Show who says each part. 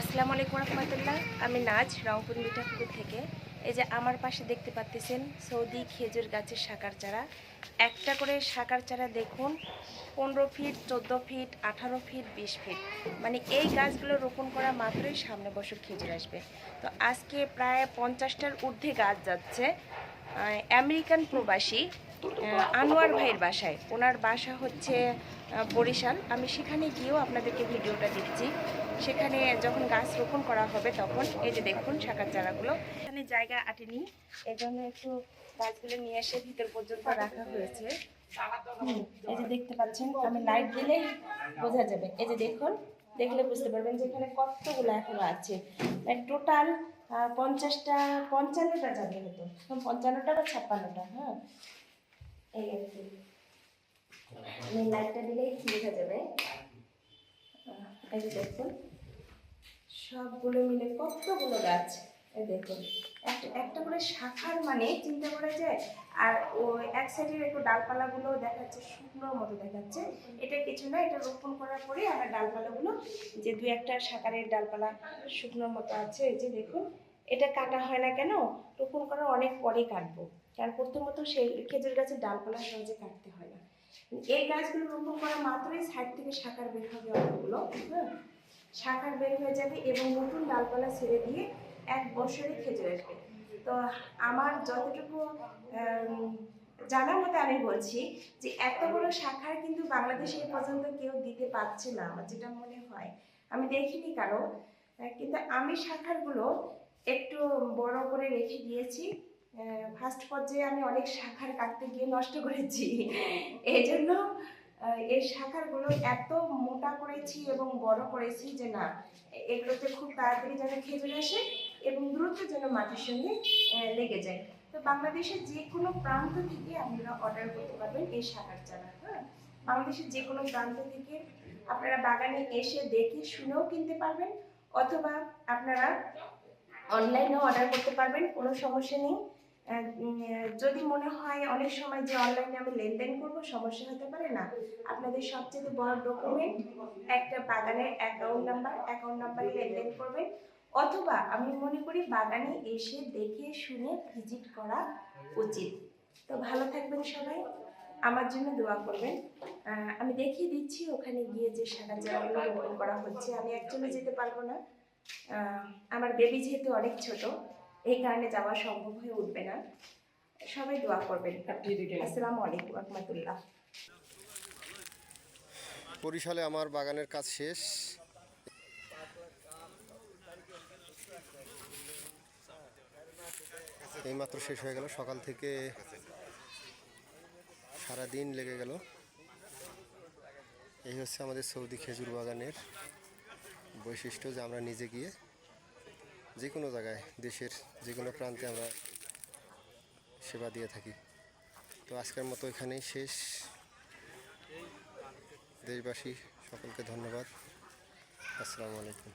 Speaker 1: আসসালামু আলাইকুম রহমতুল্লাহ। আমি নাজ, রংপুর মিঠাপুকুর থেকে। এই যে আমার পাশে দেখতে পাচ্ছেন সৌদি খেজুর গাছের শাকার চারা। একটা করে শাকার চারা দেখুন, পনেরো ফিট, চোদ্দ ফিট, আঠারো ফিট, বিশ ফিট। মানে এই গাছগুলো রোপণ করা মাত্রই সামনে বছর খেজুর আসবে। তো আজকে প্রায় পঞ্চাশটার ঊর্ধ্বে গাছ যাচ্ছে। আমেরিকান প্রবাসী আনোয়ার ভাইয়ের বাসায়। ওনার বাসা হচ্ছে বরিশাল। আমি সেখানে গিয়েও আপনাদেরকে ভিডিওটা দিচ্ছি সেখানে যখন গাছ রোপণ করা হবে তখন, এই যে দেখুন শাকার চারাগুলো, এখানে জায়গা আটেনি এই জন্য একটু গাছগুলো নিয়ে এসে ভিতর পর্যন্ত রাখা হয়েছে। এই যে দেখতে পাচ্ছেন, আমি লাইট দিলেই বোঝা যাবে। এই যে দেখুন, দেখলে বুঝতে পারবেন যে এখানে কতগুলো এখনও আছে। টোটাল পঞ্চাশটা, পঞ্চান্নটা যাবে হতো পঞ্চান্নটা বা ছাপ্পান্নটা হ্যাঁ। এই আর কি। আমি লাইটটা যাবে। দেখুন, সবগুলো মিলে কতগুলো গাছ? এই দেখুন, একটা একটা করে শাখার মানে চিন্তা করা যায়, আর এক একটু দেখাচ্ছে মতো দেখাচ্ছে। এটা কিছু এটা রোপণ করার পরে আমরা ডালপালাগুলো, যে দু একটা শাকারের ডালপালা শুকনোর মতো আছে, এই যে দেখুন এটা কাটা হয় না কেন? রোপণ করার অনেক পরে কাটবো। কারণ প্রথমত সেই খেজুর গাছের ডালপালা সহজে কাটতে হয় না। এই গাছগুলো রোপণ করা মাত্রই সাইড থেকে শাখার বের হবে অনেকগুলো হ্যাঁ? শাখার বের হয়ে যাবে এবং নতুন ডালপালা ছেড়ে দিয়ে এক বছরে খেজুর আসবে। তো আমার যতটুকু আম, জানা মতে আমি বলছি যে এত বড় শাখার কিন্তু বাংলাদেশে পর্যন্ত কেউ দিতে পারছে না আমার যেটা মনে হয়। আমি দেখিনি কারও কিন্তু আমি শাখারগুলো একটু বড় করে রেখে দিয়েছি। ফার্স্ট পর্যায়ে আমি অনেক শাখার কাটতে গিয়ে নষ্ট করেছি। এই জন্য এই শাখারগুলো এত মোটা করেছি এবং বড় করেছি যে না, এগুলোতে খুব তাড়াতাড়ি যেন খেজুর আসে এবং দ্রুত যেন মাটির সঙ্গে লেগে যায়। তো বাংলাদেশের যে কোনো প্রান্ত থেকে আপনারা অর্ডার করতে পারবেন এই শাখার চারা হ্যাঁ? বাংলাদেশের যে কোনো প্রান্ত থেকে আপনারা বাগানে এসে দেখে শুনেও কিনতে পারবেন অথবা আপনারা অনলাইনেও অর্ডার করতে পারবেন, কোনো সমস্যা নেই। যদি মনে হয় অনেক সময় যে অনলাইনে আমি লেনদেন করব, সমস্যা হতে পারে না। আপনাদের সবচেয়ে বড় ডকুমেন্ট একটা বাগানের অ্যাকাউন্ট নাম্বার অ্যাকাউন্ট নাম্বারে লেনদেন করবেন। অথবা আমি মনে করি বাগানে এসে দেখে শুনে ভিজিট করা উচিত। তো ভালো থাকবেন সবাই। আমার জন্য দোয়া করবেন। আমি দেখিয়ে দিচ্ছি, ওখানে গিয়ে যে শাখা চারাগুলো রোপণ করা হচ্ছে, আমি অ্যাকচুয়ালি যেতে পারব না। আমার বেবি যেহেতু অনেক ছোট এই কারণে যাওয়া সম্ভব হয়ে উঠবে না। সবাই দোয়া করবেন। আসসালামু আলাইকুম রহমতুল্লাহ।
Speaker 2: বরিশালে আমার বাগানের কাজ শেষ। এইমাত্র শেষ হয়ে গেল। সকাল থেকে সারা দিন লেগে গেল। এই হচ্ছে আমাদের সৌদি খেজুর বাগানের বৈশিষ্ট্য যে আমরা নিজে গিয়ে যে কোনো জায়গায় দেশের যে কোনো প্রান্তে আমরা সেবা দিয়ে থাকি। তো আজকের মতো এখানেই শেষ। দেশবাসী, সকলকে ধন্যবাদ। আসসালামু আলাইকুম।